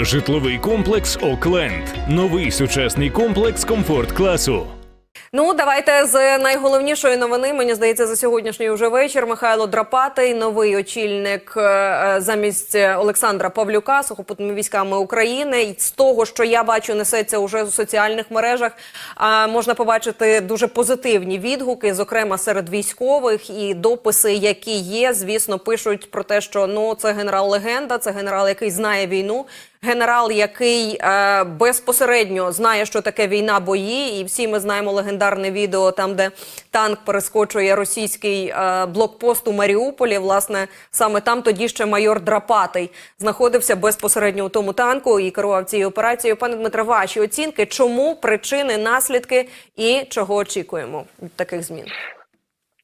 Житловий комплекс Окленд. Новий сучасний комплекс комфорт класу. Ну, давайте з найголовнішої новини. Мені здається, за сьогоднішній уже вечір Михайло Драпатий, новий очільник е, е, замість Олександра Павлюка сухопутними військами України. І з того, що я бачу, несеться уже у соціальних мережах. А можна побачити дуже позитивні відгуки, зокрема серед військових, і дописи, які є, звісно, пишуть про те, що ну це генерал легенда, це генерал, який знає війну. Генерал, який е, безпосередньо знає, що таке війна, бої, і всі ми знаємо легендарне відео, там де танк перескочує російський е, блокпост у Маріуполі. Власне, саме там тоді ще майор Драпатий знаходився безпосередньо у тому танку і керував цією операцією. Пане Дмитре, ваші оцінки, чому причини, наслідки і чого очікуємо від таких змін?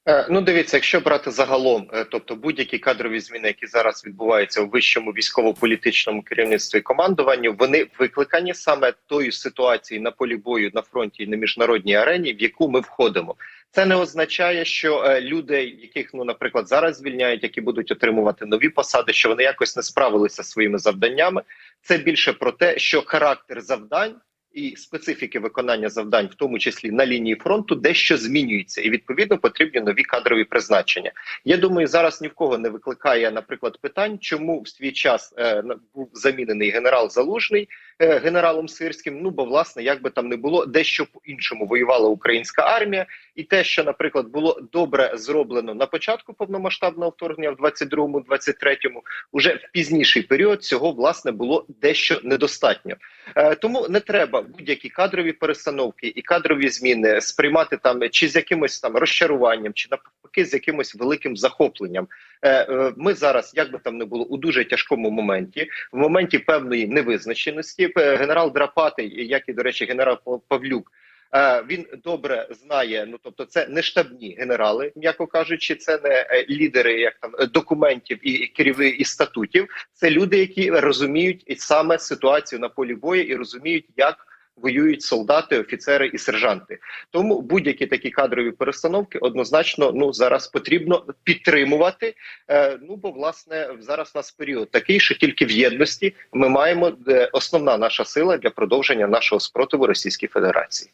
Е, Ну, дивіться, якщо брати загалом, е, тобто будь-які кадрові зміни, які зараз відбуваються у вищому військово-політичному керівництві і командуванню, вони викликані саме тою ситуацією на полі бою на фронті і на міжнародній арені, в яку ми входимо. Це не означає, що е, люди, яких ну, наприклад, зараз звільняють, які будуть отримувати нові посади, що вони якось не справилися зі своїми завданнями. Це більше про те, що характер завдань і специфіки виконання завдань, в тому числі на лінії фронту, дещо змінюється, і відповідно потрібні нові кадрові призначення. Я думаю, зараз ні в кого не викликає, наприклад, питань, чому в свій час е, був замінений генерал Залужний генералом Сирським. Ну бо власне, як би там не було, дещо по іншому воювала українська армія, і те, що, наприклад, було добре зроблено на початку повномасштабного вторгнення в 22-му, 23-му, уже в пізніший період цього власне було дещо недостатньо. Е, тому не треба будь-які кадрові перестановки і кадрові зміни сприймати там чи з якимось там розчаруванням, чи навпаки з якимось великим захопленням. Е, е, Ми зараз, як би там не було, у дуже тяжкому моменті, в моменті певної невизначеності. Е, Генерал Драпатий, як і до речі, генерал Пав- Павлюк. е, Він добре знає, ну тобто, це не штабні генерали, м'яко кажучи, це не е, лідери як там документів і і керівних і статутів. Це люди, які розуміють саме ситуацію на полі бою і розуміють, як воюють солдати, офіцери і сержанти. Тому будь-які такі кадрові перестановки однозначно ну зараз потрібно підтримувати. Е, ну бо власне зараз у нас період такий, що тільки в єдності ми маємо основна наша сила для продовження нашого спротиву Російській Федерації.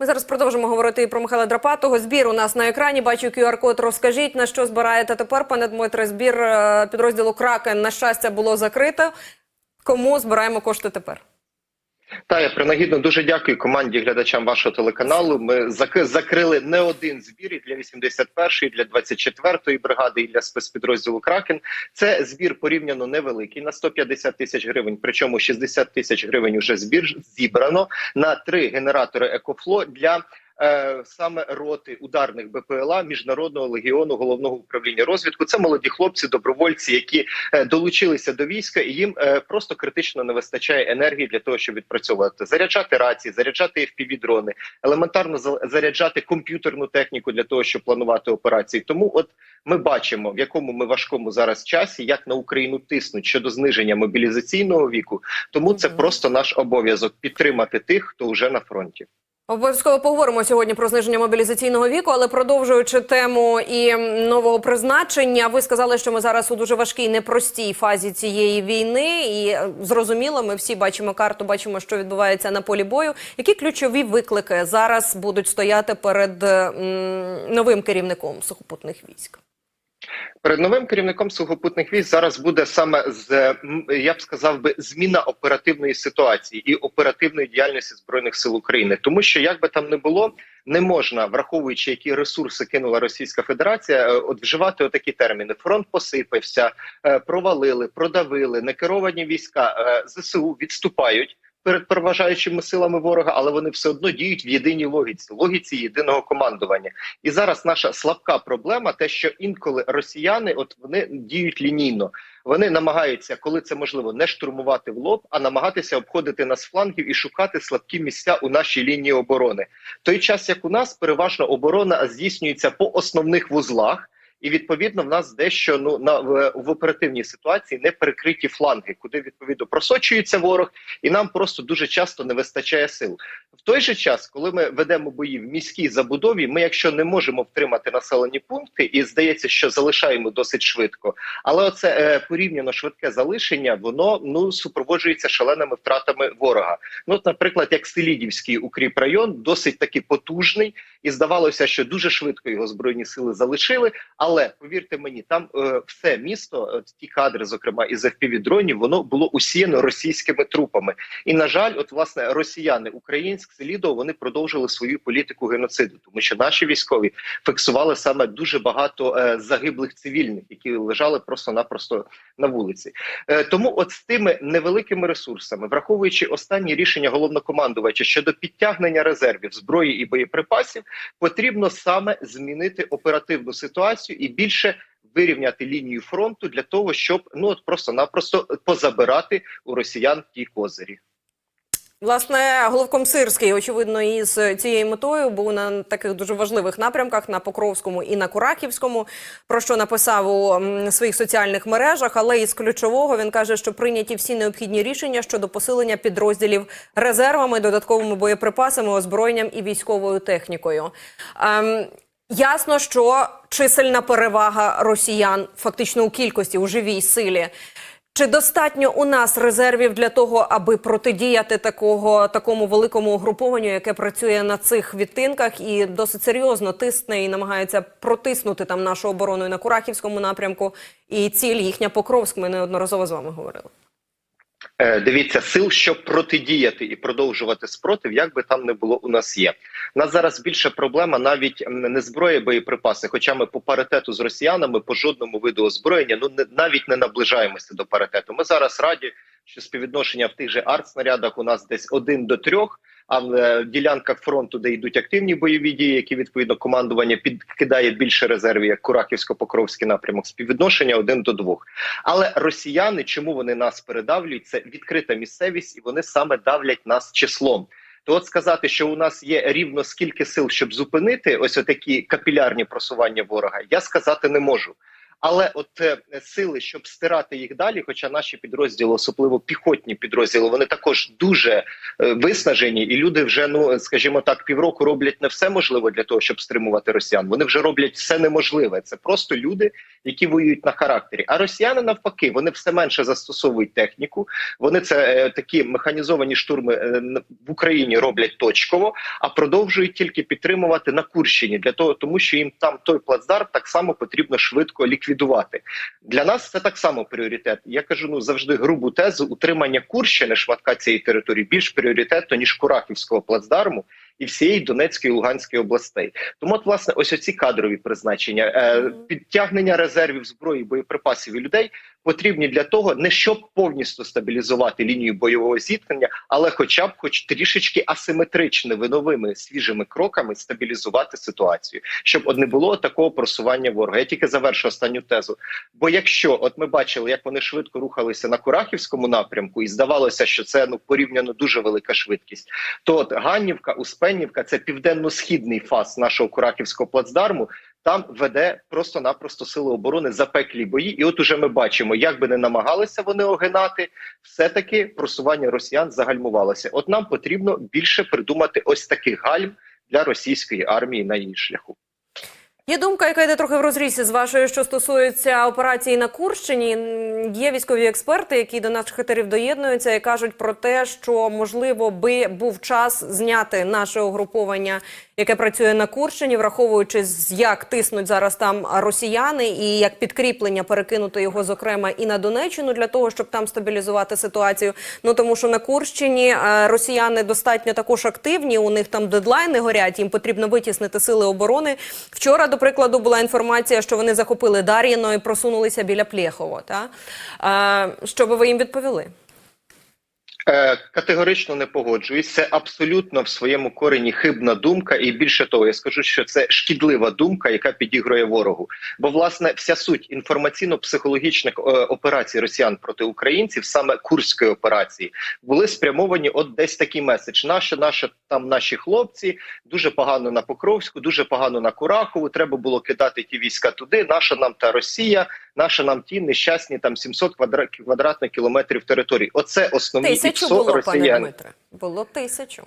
Ми зараз продовжимо говорити і про Михайла Драпатого. Збір у нас на екрані. Бачу QR-код. Розкажіть на що збираєте тепер, пане Дмитре. Збір е, підрозділу Кракен на щастя було закрито. Кому збираємо кошти тепер? Та я принагідно дуже дякую команді глядачам вашого телеканалу. Ми зак- закрили не один збір і для 81-ї, і для 24-ї бригади, і для спецпідрозділу Кракен. Це збір порівняно невеликий на 150 тисяч гривень. Причому 60 тисяч гривень уже збір зібрано на три генератори Екофло для. Е, Саме роти ударних БПЛА міжнародного легіону головного управління розвідку це молоді хлопці, добровольці, які е, долучилися до війська, і їм е, просто критично не вистачає енергії для того, щоб відпрацьовувати, заряджати рації, заряджати FPV-дрони, елементарно заряджати комп'ютерну техніку для того, щоб планувати операції. Тому, от ми бачимо, в якому ми важкому зараз часі, як на Україну тиснуть щодо зниження мобілізаційного віку. Тому це просто наш обов'язок підтримати тих, хто вже на фронті. Обов'язково поговоримо сьогодні про зниження мобілізаційного віку, але продовжуючи тему і нового призначення, ви сказали, що ми зараз у дуже важкій непростій фазі цієї війни, і е, зрозуміло, ми всі бачимо карту, бачимо, що відбувається на полі бою. Які ключові виклики зараз будуть стояти перед м, новим керівником сухопутних військ? Перед новим керівником сухопутних військ зараз буде саме з я б сказав би зміна оперативної ситуації і оперативної діяльності збройних сил України, тому що як би там не було, не можна, враховуючи які ресурси кинула Російська Федерація, е, от вживати отакі терміни: фронт посипався, е, провалили, продавили, некеровані війська е, ЗСУ відступають. Перед переважаючими силами ворога, але вони все одно діють в єдиній логіці логіці єдиного командування. І зараз наша слабка проблема, те, що інколи росіяни, от вони діють лінійно. Вони намагаються, коли це можливо, не штурмувати в лоб, а намагатися обходити нас флангів і шукати слабкі місця у нашій лінії оборони. Той час, як у нас переважно оборона здійснюється по основних вузлах. І відповідно в нас дещо ну на в, в оперативній ситуації не перекриті фланги, куди відповідно просочується ворог, і нам просто дуже часто не вистачає сил. В той же час, коли ми ведемо бої в міській забудові, ми, якщо не можемо втримати населені пункти, і здається, що залишаємо досить швидко, але оце е, порівняно швидке залишення, воно ну супроводжується шаленими втратами ворога. Ну, от, наприклад, як Селідівський укріпрайон, досить таки потужний, і здавалося, що дуже швидко його збройні сили залишили. Але повірте мені, там е, все місто, от ті кадри, зокрема із FPV-дронів, воно було усіяно російськими трупами. І на жаль, от власне росіяни, Українськ, Селідово, вони продовжили свою політику геноциду, тому що наші військові фіксували саме дуже багато е, загиблих цивільних, які лежали просто-напросто на вулиці. Е, тому, от з тими невеликими ресурсами, враховуючи останні рішення головнокомандувача щодо підтягнення резервів зброї і боєприпасів, потрібно саме змінити оперативну ситуацію і більше. Вирівняти лінію фронту для того, щоб ну от просто-напросто позабирати у росіян ті козирі. Власне, головком Сирський, очевидно, із цією метою був на таких дуже важливих напрямках на Покровському і на Кураківському, про що написав у своїх соціальних мережах. Але із ключового він каже, що прийняті всі необхідні рішення щодо посилення підрозділів резервами, додатковими боєприпасами, озброєнням і військовою технікою. Ем, Ясно, що чисельна перевага росіян фактично у кількості у живій силі. Чи достатньо у нас резервів для того, аби протидіяти такого такому великому угрупованню, яке працює на цих відтинках і досить серйозно тисне і намагається протиснути там нашу оборону і на Курахівському напрямку, і ціль їхня Покровськ. Ми неодноразово з вами говорили. Е, Дивіться, сил, щоб протидіяти і продовжувати спротив, як би там не було, у нас є. У нас зараз більше проблема навіть не зброя, боєприпаси. Хоча ми по паритету з росіянами по жодному виду озброєння ну не навіть не наближаємося до паритету. Ми зараз раді, що співвідношення в тих же артснарядах у нас десь один до трьох. А в ділянках фронту, де йдуть активні бойові дії, які відповідно командування підкидає більше резервів, як Курахівсько-Покровський напрямок, співвідношення один до двох. Але росіяни, чому вони нас передавлюють? Це відкрита місцевість, і вони саме давлять нас числом. То от сказати, що у нас є рівно скільки сил, щоб зупинити ось такі капілярні просування ворога, я сказати не можу. Але от е, сили, щоб стирати їх далі, хоча наші підрозділи, особливо піхотні підрозділи, вони також дуже е, виснажені, і люди вже ну скажімо так, півроку роблять не все можливе для того, щоб стримувати росіян. Вони вже роблять все неможливе. Це просто люди, які воюють на характері. А росіяни навпаки, вони все менше застосовують техніку. Вони це е, такі механізовані штурми в Україні роблять точково, а продовжують тільки підтримувати на Курщині для того, тому що їм там той плацдарм так само потрібно швидко ліквідувати. Для нас це так само пріоритет. Я кажу ну завжди грубу тезу утримання Курщини, шматка цієї території, більш пріоритетно ніж Курахівського плацдарму і всієї Донецької і Луганської областей. Тому, от, власне, ось оці кадрові призначення, е, підтягнення резервів зброї, боєприпасів і людей потрібні для того, не щоб повністю стабілізувати лінію бойового зіткнення, але, хоча б, хоч трішечки асиметричними новими свіжими кроками стабілізувати ситуацію, щоб от не було такого просування ворога. Я тільки завершу останню тезу. Бо якщо от ми бачили, як вони швидко рухалися на Курахівському напрямку, і здавалося, що це ну порівняно дуже велика швидкість, то от Ганнівка, Успеннівка це південно-східний фас нашого Кураківського плацдарму. Там веде просто-напросто сили оборони запеклі бої, і от уже ми бачимо, як би не намагалися вони огинати, все-таки просування росіян загальмувалося. От нам потрібно більше придумати ось таких гальм для російської армії на її шляху. Є думка, яка йде трохи в розрізі з вашою, що стосується операції на Курщині. Є військові експерти, які до наших етерів доєднуються і кажуть про те, що можливо би був час зняти наше угруповання, яке працює на Курщині, враховуючи як тиснуть зараз там росіяни, і як підкріплення перекинути його зокрема і на Донеччину для того, щоб там стабілізувати ситуацію. Ну тому що на Курщині е, росіяни достатньо також активні. У них там дедлайни горять. Їм потрібно витіснити сили оборони. Вчора, до прикладу, була інформація, що вони захопили Дар'їно і просунулися біля Плєхово. Та е, що би ви їм відповіли? Е, Категорично не погоджуюсь. Це абсолютно в своєму корені хибна думка, і більше того, я скажу, що це шкідлива думка, яка підігрує ворогу. Бо власне вся суть інформаційно-психологічних е, операцій Росіян проти українців, саме курської операції, були спрямовані от десь такий меседж. Наші, наші там наші хлопці дуже погано на Покровську, дуже погано на Курахову. Треба було кидати ті війська туди. Наша нам та Росія, наша нам ті нещасні там 700 квадра... квадратних кілометрів території. Оце основні Тисячу було, пане. Дмитре. Було тисячу.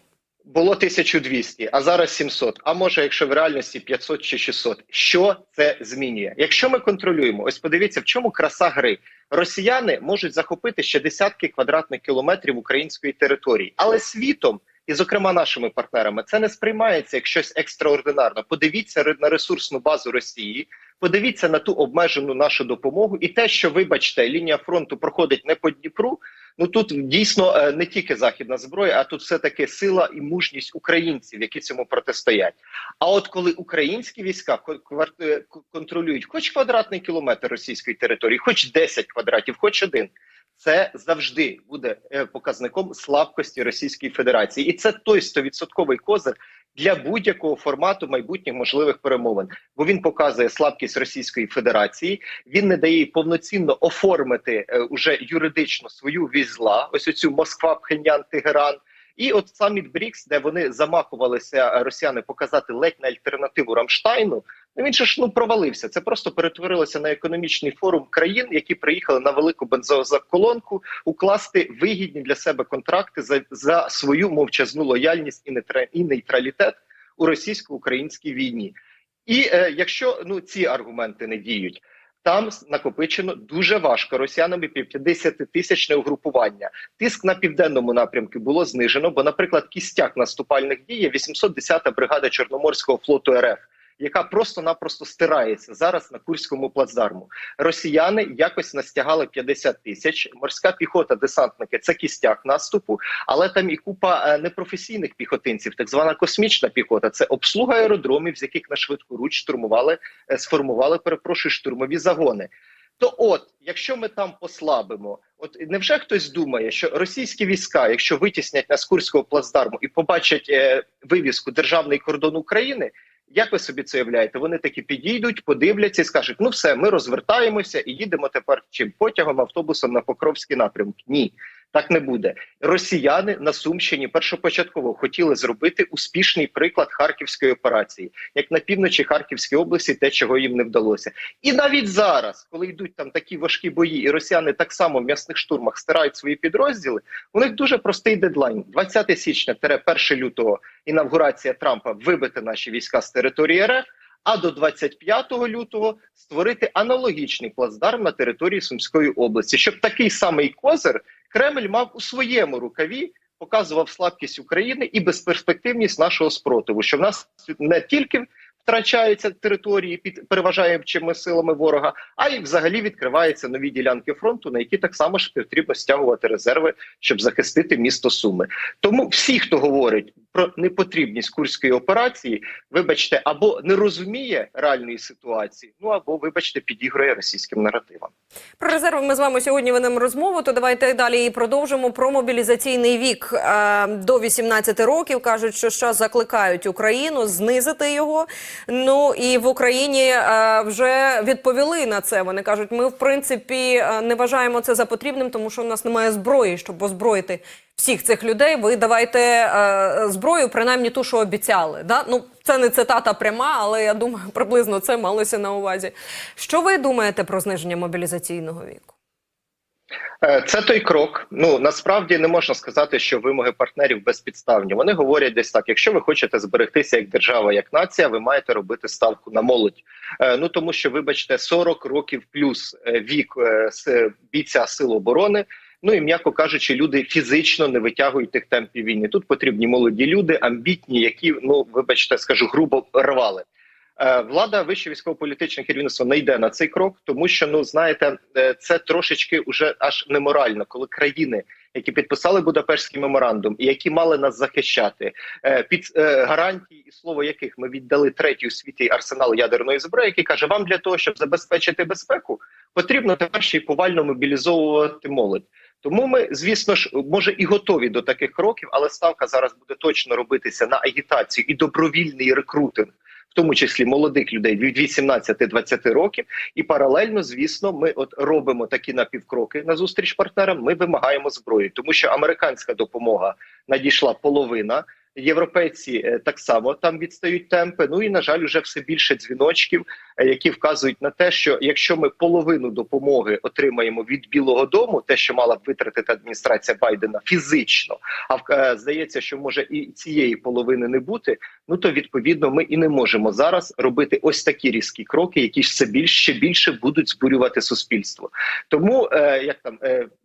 було 1200, а зараз 700, а може, якщо в реальності 500 чи 600. Що це змінює? Якщо ми контролюємо, ось подивіться, в чому краса гри. Росіяни можуть захопити ще десятки квадратних кілометрів української території, але світом. І, зокрема, нашими партнерами це не сприймається як щось екстраординарне. Подивіться на ресурсну базу Росії, подивіться на ту обмежену нашу допомогу, і те, що вибачте, лінія фронту проходить не по Дніпру. Ну тут дійсно е, не тільки західна зброя, а тут все таки сила і мужність українців, які цьому протистоять. А от коли українські війська е, контролюють хоч квадратний кілометр російської території, хоч 10 квадратів, хоч один. Це завжди буде е, показником слабкості Російської Федерації, і це той стовідсотковий козир для будь-якого формату майбутніх можливих перемовин, бо він показує слабкість Російської Федерації. Він не дає повноцінно оформити е, уже юридично свою візла. Ось оцю Москва, Пхеньян, Тегеран. І от саміт Брікс, де вони замахувалися е, росіяни показати ледь на альтернативу Рамштайну. Ну він же ж ну провалився. Це просто перетворилося на економічний форум країн, які приїхали на велику бензоколонку укласти вигідні для себе контракти за, за свою мовчазну лояльність і нейтра- і нейтралітет у російсько-українській війні. І е, якщо ну ці аргументи не діють. Там накопичено дуже важко росіянами 50 тисячне угрупування. Тиск на південному напрямку було знижено, бо, наприклад, кістяк наступальних дій є 810-та бригада Чорноморського флоту РФ, яка просто-напросто стирається зараз на Курському плацдарму. Росіяни якось настягали 50 тисяч. Морська піхота, десантники це кістяк наступу, але там і купа е, непрофесійних піхотинців, так звана космічна піхота. Це обслуга аеродромів, з яких на швидку руч штурмували, е, сформували, перепрошую, штурмові загони. То, от, якщо ми там послабимо, от невже хтось думає, що російські війська, якщо витіснять нас Курського плацдарму і побачать е, вивіску державний кордон України, як ви собі це уявляєте? Вони такі підійдуть, подивляться і скажуть: ну все, ми розвертаємося і їдемо тепер чим потягом, автобусом на Покровський напрямок. Ні, так не буде. Росіяни на Сумщині першопочатково хотіли зробити успішний приклад харківської операції, як на півночі Харківської області, те, чого їм не вдалося. І навіть зараз, коли йдуть там такі важкі бої, і росіяни так само в м'ясних штурмах стирають свої підрозділи. У них дуже простий дедлайн: 20 січня 1 лютого інавгурація Трампа вибити наші війська з території РФ. А до 25 лютого створити аналогічний плацдарм на території Сумської області, щоб такий самий козир Кремль мав у своєму рукаві, показував слабкість України і безперспективність нашого спротиву, що в нас не тільки втрачаються території під переважаючими силами ворога, а й взагалі відкриваються нові ділянки фронту, на які так само ж потрібно стягувати резерви, щоб захистити місто Суми. Тому всі, хто говорить про непотрібність курської операції, вибачте, або не розуміє реальної ситуації, ну або вибачте, підігрує російським наративам. Про резерви ми з вами сьогодні ведемо розмову. То давайте далі її продовжимо. Про мобілізаційний вік е, до 18 років кажуть, що зараз закликають Україну знизити його. Ну і в Україні е, вже відповіли на це. Вони кажуть, ми в принципі е, не вважаємо це за потрібним, тому що у нас немає зброї, щоб озброїти всіх цих людей. Ви давайте е, зброю, принаймні ту, що обіцяли. Да? Ну це не цитата пряма, але я думаю, приблизно це малося на увазі. Що ви думаєте про зниження мобілізаційного віку? Е, Це той крок. Ну насправді не можна сказати, що вимоги партнерів безпідставні. Вони говорять десь так: якщо ви хочете зберегтися як держава, як нація, ви маєте робити ставку на молодь. Е, Ну тому що, вибачте, 40 років плюс е, вік бійця сил оборони. Ну і м'яко кажучи, люди фізично не витягують тих темпів війни. Тут потрібні молоді люди, амбітні, які ну вибачте, скажу грубо рвали. Е, Влада вище військово-політичне керівництво не йде на цей крок, тому що ну знаєте, е, це трошечки уже аж неморально, коли країни, які підписали Будапештський меморандум і які мали нас захищати, е, під гарантії і слово яких ми віддали третій у світі арсенал ядерної зброї, який каже: вам для того, щоб забезпечити безпеку, потрібно тепер ще й повально мобілізовувати молодь. Тому ми, звісно ж, може і готові до таких кроків, але ставка зараз буде точно робитися на агітацію і добровільний рекрутинг, в тому числі молодих людей від 18-20 років. І паралельно, звісно, ми от робимо такі напівкроки на зустріч партнерам. Ми вимагаємо зброї, тому що американська допомога надійшла половина. Європейці е, так само там відстають темпи. Ну і на жаль, уже все більше дзвіночків е, які вказують на те, що якщо ми половину допомоги отримаємо від Білого Дому, те, що мала б витратити адміністрація Байдена фізично, а е, здається, що може і цієї половини не бути. Ну то відповідно ми і не можемо зараз робити ось такі різкі кроки, які все більш ще більше будуть збурювати суспільство. Тому як там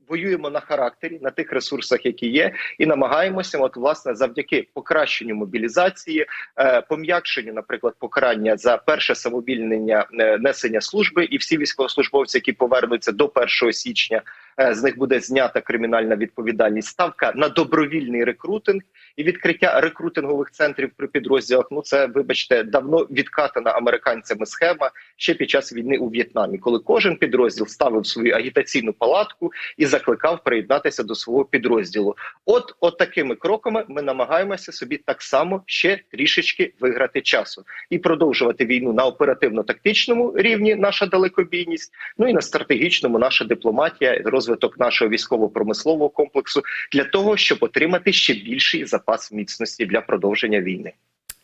воюємо на характері, на тих ресурсах, які є, і намагаємося, от власне, завдяки покращенню мобілізації, е, пом'якшенню, наприклад, покарання за перше самовільнення е, несення служби, і всі військовослужбовці, які повернуться до 1 січня, з них буде знята кримінальна відповідальність. Ставка на добровільний рекрутинг і відкриття рекрутингових центрів при підрозділах. Ну це, вибачте, давно відкатана американцями схема ще під час війни у В'єтнамі, коли кожен підрозділ ставив свою агітаційну палатку і закликав приєднатися до свого підрозділу. От, от такими кроками ми намагаємося собі так само ще трішечки виграти часу і продовжувати війну на оперативно-тактичному рівні, наша далекобійність, ну і на стратегічному наша дипломатія, розвиток нашого військово-промислового комплексу для того, щоб отримати ще більший запас міцності для продовження війни.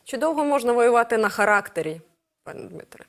Чи довго можна воювати на характері, пане Дмитре?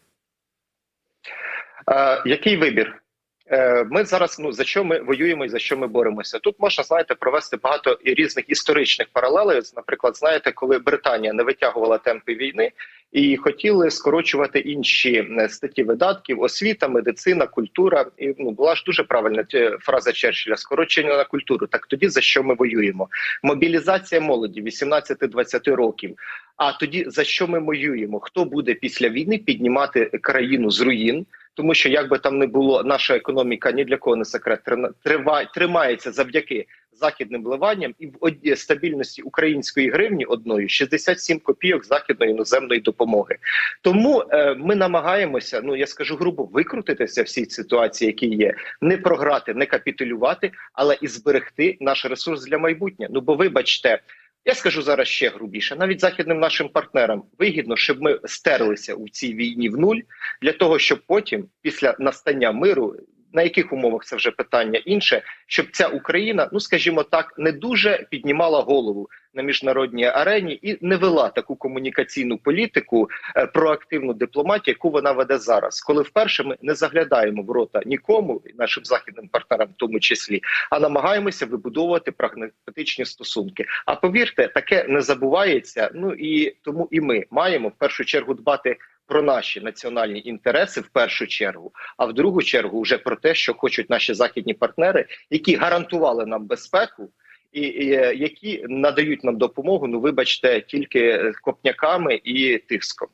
Е, який вибір? Е, Ми зараз ну за що ми воюємо і за що ми боремося? Тут можна знаєте провести багато різних історичних паралелей. Наприклад, знаєте, коли Британія не витягувала темпи війни і хотіли скорочувати інші статті видатків, освіта, медицина, культура. І ну була ж дуже правильна е, фраза Черчилля: скорочення на культуру. Так тоді за що ми воюємо? Мобілізація молоді 18-20 років. А тоді за що ми воюємо? Хто буде після війни піднімати країну з руїн? Тому що як би там не було, наша економіка ні для кого не секрет триває, тримається завдяки західним вливанням і в стабільності української гривні одної 67 копійок західної іноземної допомоги. Тому е, ми намагаємося, ну я скажу грубо, викрутитися в цій ситуації, які є, не програти, не капітулювати, але і зберегти наш ресурс для майбутнього. Ну бо вибачте. Я скажу зараз ще грубіше, навіть західним нашим партнерам вигідно, щоб ми стерлися у цій війні в нуль, для того, щоб потім, після настання миру, на яких умовах це вже питання інше, щоб ця Україна, ну скажімо так, не дуже піднімала голову на міжнародній арені і не вела таку комунікаційну політику, е, проактивну дипломатію, яку вона веде зараз, коли вперше ми не заглядаємо в рота нікому, нашим західним партнерам, в тому числі, а намагаємося вибудовувати прагматичні стосунки. А повірте, таке не забувається. Ну і тому і ми маємо в першу чергу дбати про наші національні інтереси в першу чергу, а в другу чергу вже про те, що хочуть наші західні партнери, які гарантували нам безпеку. І, і е, які надають нам допомогу, ну вибачте, тільки е, копняками і тиском,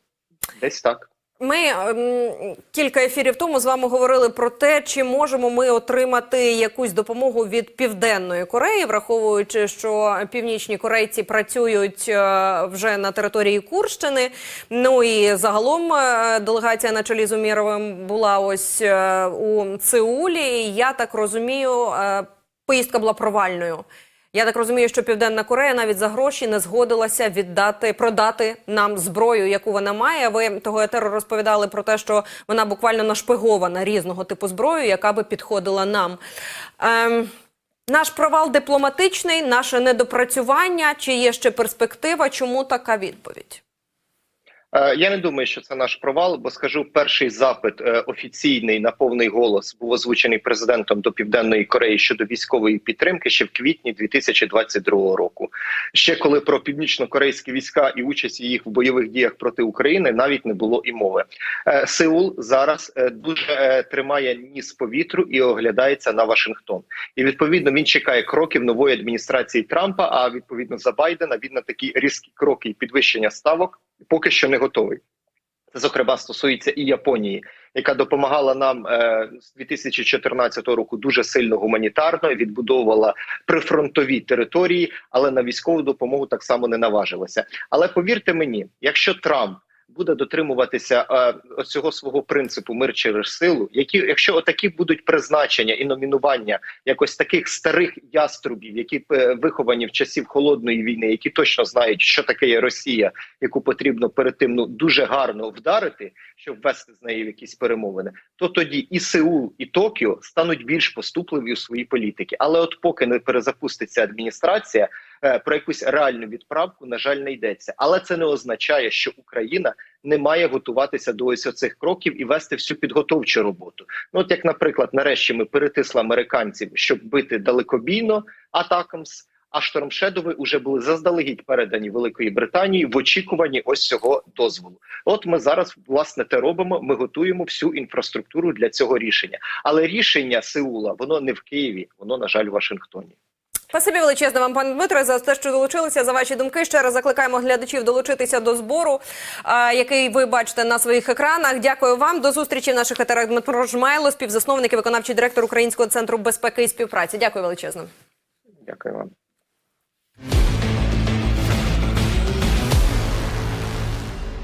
десь так. Ми ем, кілька ефірів тому з вами говорили про те, чи можемо ми отримати якусь допомогу від південної Кореї, враховуючи, що північні корейці працюють е, вже на території Курщини. Ну і загалом е, делегація на чолі з Уміровим була ось е, у Сеулі. Я так розумію, поїздка була провальною. Я так розумію, що Південна Корея навіть за гроші не згодилася віддати продати нам зброю, яку вона має. Ви того етеру розповідали про те, що вона буквально нашпигована різного типу зброю, яка би підходила нам. Ем, наш провал дипломатичний, наше недопрацювання. Чи є ще перспектива? Чому така відповідь? Е, Я не думаю, що це наш провал, бо скажу, перший запит е, офіційний на повний голос був озвучений президентом до Південної Кореї щодо військової підтримки ще в квітні 2022 року. Ще коли про північно-корейські війська і участь їх в бойових діях проти України навіть не було і мови. Е, Сеул зараз дуже тримає ніс по вітру і оглядається на Вашингтон. І відповідно він чекає кроків нової адміністрації Трампа. А відповідно за Байдена він на такі різкі кроки і підвищення ставок поки що не готовий. Це зокрема стосується і Японії, яка допомагала нам е, з 2014 року дуже сильно гуманітарно, відбудовувала прифронтові території, але на військову допомогу так само не наважилася. Але повірте мені, якщо Трамп буде дотримуватися е, цього свого принципу мир через силу, які якщо отакі будуть призначення і номінування якось таких старих яструбів, які е, виховані в часів холодної війни, які точно знають, що таке є Росія, яку потрібно перед тим ну дуже гарно вдарити, щоб ввести з неї в якісь перемовини, то тоді і Сеул, і Токіо стануть більш поступливі у своїй політики. Але от поки не перезапуститься адміністрація, про якусь реальну відправку, на жаль, не йдеться. Але це не означає, що Україна не має готуватися до ось оцих кроків і вести всю підготовчу роботу. Ну, от як, наприклад, нарешті ми перетисли американців, щоб бити далекобійно атакамс. А штормшедови вже були заздалегідь передані Великої Британії в очікуванні ось цього дозволу. От ми зараз власне те робимо. Ми готуємо всю інфраструктуру для цього рішення. Але рішення Сеула воно не в Києві, воно на жаль в Вашингтоні. Спасибі величезне вам, пане Дмитро, за те, що долучилися за ваші думки. Ще раз закликаємо глядачів долучитися до збору, який ви бачите на своїх екранах. Дякую вам. До зустрічі в наших етерах Дмитро Жмайло, співзасновник і виконавчий директор Українського центру безпеки і співпраці. Дякую величезно. Дякую вам.